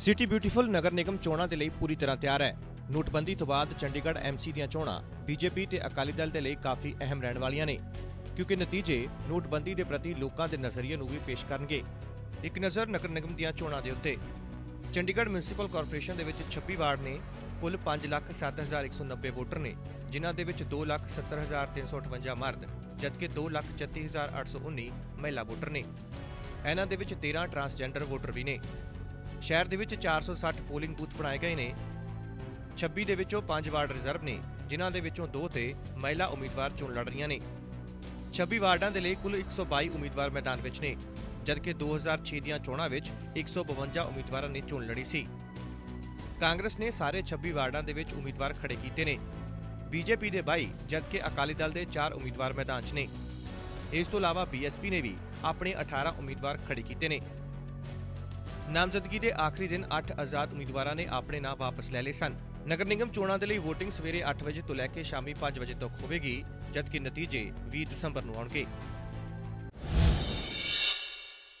City beautiful Nagar Nigam ਚੋਣਾਂ ਦੇ ਲਈ ਪੂਰੀ ਤਰ੍ਹਾਂ ਤਿਆਰ ਹੈ। ਨੋਟਬੰਦੀ ਤੋਂ ਬਾਅਦ ਚੰਡੀਗੜ੍ਹ ਐਮਸੀ ਦੀਆਂ ਚੋਣਾਂ ਬੀਜੇਪੀ ਤੇ ਅਕਾਲੀ ਦਲ ਦੇ ਲਈ ਕਾਫੀ ਅਹਿਮ ਰਹਿਣ ਵਾਲੀਆਂ ਨੇ। ਕਿਉਂਕਿ ਨਤੀਜੇ ਨੋਟਬੰਦੀ ਦੇ ਪ੍ਰਤੀ ਲੋਕਾਂ ਦੇ ਨਜ਼ਰੀਏ ਨੂੰ ਵੀ ਪੇਸ਼ ਕਰਨਗੇ। ਇੱਕ ਨਜ਼ਰ ਨਗਰ ਨਿਗਮ ਦੀਆਂ ਚੋਣਾਂ ਦੇ ਉੱਤੇ। ਚੰਡੀਗੜ੍ਹ ਮਿਊਨਿਸਪਲ ਕਾਰਪੋਰੇਸ਼ਨ ਦੇ ਵਿੱਚ 26 ਵਾਰਡ ਨੇ, ਕੁੱਲ 507190 ਵੋਟਰ ਨੇ, ਜਿਨ੍ਹਾਂ ਦੇ ਵਿੱਚ 270358 ਮਰਦ, ਜਦਕਿ 234819 ਮਹਿਲਾ ਵੋਟਰ ਨੇ। ਇਹਨਾਂ ਦੇ ਵਿੱਚ 13 ਟਰਾਂਸਜੈਂਡਰ ਵੋਟਰ ਵੀ ਨੇ। ਸ਼ਹਿਰ ਦੇ ਵਿੱਚ 460 ਪੋਲਿੰਗ ਬੂਥ ਬਣਾਏ ਗਏ ਨੇ। 26 ਦੇ ਵਿੱਚੋਂ 5 ਵਾਰਡ ਰਿਜ਼ਰਵ ਨੇ, ਜਿਨ੍ਹਾਂ ਦੇ ਵਿੱਚੋਂ 2 ਤੇ ਮਹਿਲਾ ਉਮੀਦਵਾਰ ਚੋਣ ਲੜ ਰਹੀਆਂ ਨੇ। 26 ਵਾਰਡਾਂ ਦੇ ਲਈ ਕੁੱਲ 122 ਉਮੀਦਵਾਰ ਮੈਦਾਨ ਵਿੱਚ ਨੇ, ਜਦਕਿ 2006 ਦੀਆਂ ਚੋਣਾਂ ਵਿੱਚ 152 ਉਮੀਦਵਾਰਾਂ ਨੇ ਚੋਣ ਲੜੀ ਸੀ। ਕਾਂਗਰਸ ਨੇ ਸਾਰੇ 26 ਵਾਰਡਾਂ ਦੇ ਵਿੱਚ ਉਮੀਦਵਾਰ ਖੜੇ ਕੀਤੇ ਨੇ। ਬੀਜੇਪੀ ਦੇ 22 ਜਦਕਿ ਅਕਾਲੀ ਦਲ ਦੇ 4 ਉਮੀਦਵਾਰ ਮੈਦਾਨ 'ਚ ਨੇ। ਇਸ ਤੋਂ ਇਲਾਵਾ ਬੀਐਸਪੀ ਨੇ ਵੀ ਆਪਣੇ 18 ਉਮੀਦਵਾਰ ਖੜੇ ਕੀਤੇ ਨੇ। ਨਾਮਜ਼ਦਗੀ ਦੇ ਆਖਰੀ ਦਿਨ 8 ਆਜ਼ਾਦ ਉਮੀਦਵਾਰਾਂ ਨੇ ਆਪਣੇ ਨਾਂ ਵਾਪਸ ਲੈ ਲਏ ਸਨ। ਨਗਰ ਨਿਗਮ ਚੋਣਾਂ ਦੇ ਲਈ VOTING ਸਵੇਰੇ 8 ਵਜੇ ਤੋਂ ਲੈ ਕੇ ਸ਼ਾਮੀ 5 ਵਜੇ ਤੱਕ ਹੋਵੇਗੀ, ਜਦਕਿ ਨਤੀਜੇ 20 ਦਸੰਬਰ ਨੂੰ ਆਉਣਗੇ।